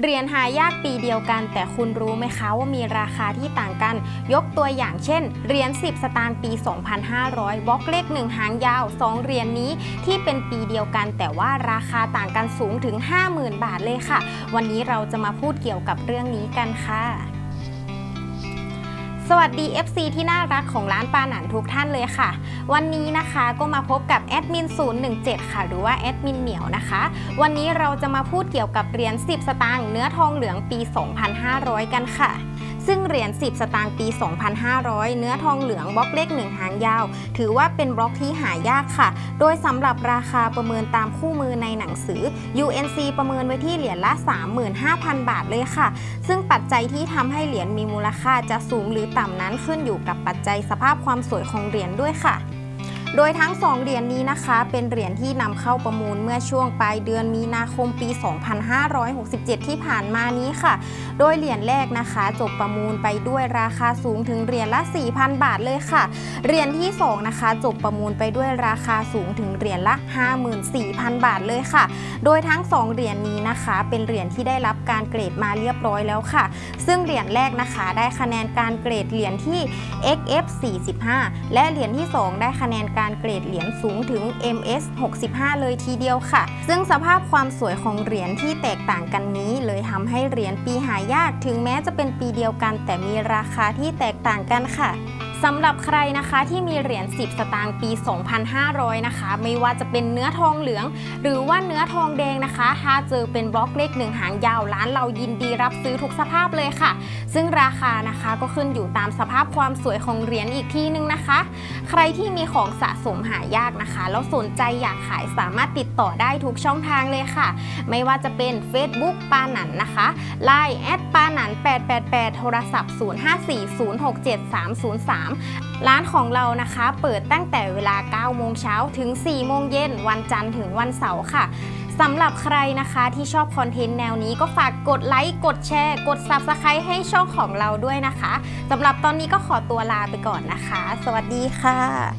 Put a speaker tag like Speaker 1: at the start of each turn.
Speaker 1: เหรียญหายากปีเดียวกัน แต่คุณรู้ไหมคะว่ามีราคาที่ต่างกัน ยกตัวอย่างเช่นเหรียญ10 สตางค์ปี 2500 บล็อกเลข 1 หางยาว 2เหรียญนี้ที่เป็นปีเดียวกัน แต่ว่าราคาต่างกันสูงถึง 50,000 บาทเลยค่ะ วันนี้เราจะมาพูดเกี่ยวกับเรื่องนี้กันค่ะ สวัสดี FC ที่น่ารักของร้านปาหนันทุกท่านเลยค่ะ วันนี้นะคะก็มาพบกับแอดมิน017 ค่ะ หรือว่าแอดมินเหมียวนะคะ วันนี้เราจะมาพูดเกี่ยวกับเหรียญ10 สตางค์เนื้อทองเหลืองปี 2500 กันค่ะ ซึ่งเหรียญ10 สตางค์ปี 2500 เนื้อทองเหลืองบล็อกเลข1หางยาว ถือว่าเป็นบล็อกที่หายากค่ะ โดยสำหรับราคาประเมินตามคู่มือในหนังสือ UNC ประเมินไว้ที่เหรียญละ 35,000 บาทเลยค่ะ ซึ่งปัจจัยที่ทำให้เหรียญมีมูลค่าจะสูงหรือต่ำนั้นขึ้นอยู่กับปัจจัยสภาพความสวยของเหรียญด้วยค่ะ โดยทั้ง 2 เหรียญนี้นะคะ เป็นเหรียญที่นำเข้าประมูลเมื่อช่วงปลายเดือนมีนาคมปี 2567 ที่ผ่านมานี้ค่ะ โดยเหรียญแรกนะคะ จบประมูลไปด้วยราคาสูงถึงเหรียญละ 4,000 บาทเลยค่ะ เหรียญที่ 2 นะคะ จบประมูลไปด้วยราคาสูงถึงเหรียญละ 54,000 บาทเลยค่ะ โดยทั้ง 2 เหรียญนี้นะคะ เป็นเหรียญที่ได้รับการเกรดมาเรียบร้อยแล้วค่ะ ซึ่งเหรียญแรกนะคะได้คะแนนการเกรดเหรียญที่ XF 45 และเหรียญที่ 2 ได้คะแนนการเกรดเหรียญสูงถึง MS 65 เลยทีเดียวค่ะ ซึ่งสภาพความสวยของเหรียญที่แตกต่างกันนี้ เลยทำให้เหรียญปีหายากถึงแม้จะเป็นปีเดียวกัน แต่มีราคาที่แตกต่างกันค่ะ สำหรับใครนะคะที่มีเหรียญ 10 สตางค์ปี 2,500 นะคะ ไม่ว่าจะเป็นเนื้อทองเหลือง หรือว่าเนื้อทองแดงนะคะ ถ้าเจอเป็นบล็อกเลขหนึ่งหางยาวร้านเรายินดีรับซื้อทุกสภาพเลยค่ะ ซึ่งราคานะคะก็ขึ้นอยู่ตามสภาพความสวยของเหรียญอีกทีนึงนะคะ ใครที่มีของสะสมหายากนะคะ แล้วสนใจอยากขายสามารถติดต่อได้ทุกช่องทางเลยค่ะ ไม่ว่าจะเป็น Facebook ปาหนันนะคะ Line แอดปาหนัน888 โทรศัพท์3 ร้านของเรานะคะ เปิดตั้งแต่เวลา 9 โมงเช้าถึง 4 โมงเย็น วันจันทร์ถึงวันเสาร์ค่ะสำหรับใครนะคะที่ชอบคอนเทนต์แนวนี้ก็ฝากกดไลค์ กดแชร์ กด Subscribe ให้ช่องของเราด้วยนะคะสำหรับตอนนี้ก็ขอตัวลาไปก่อนนะคะ สวัสดีค่ะ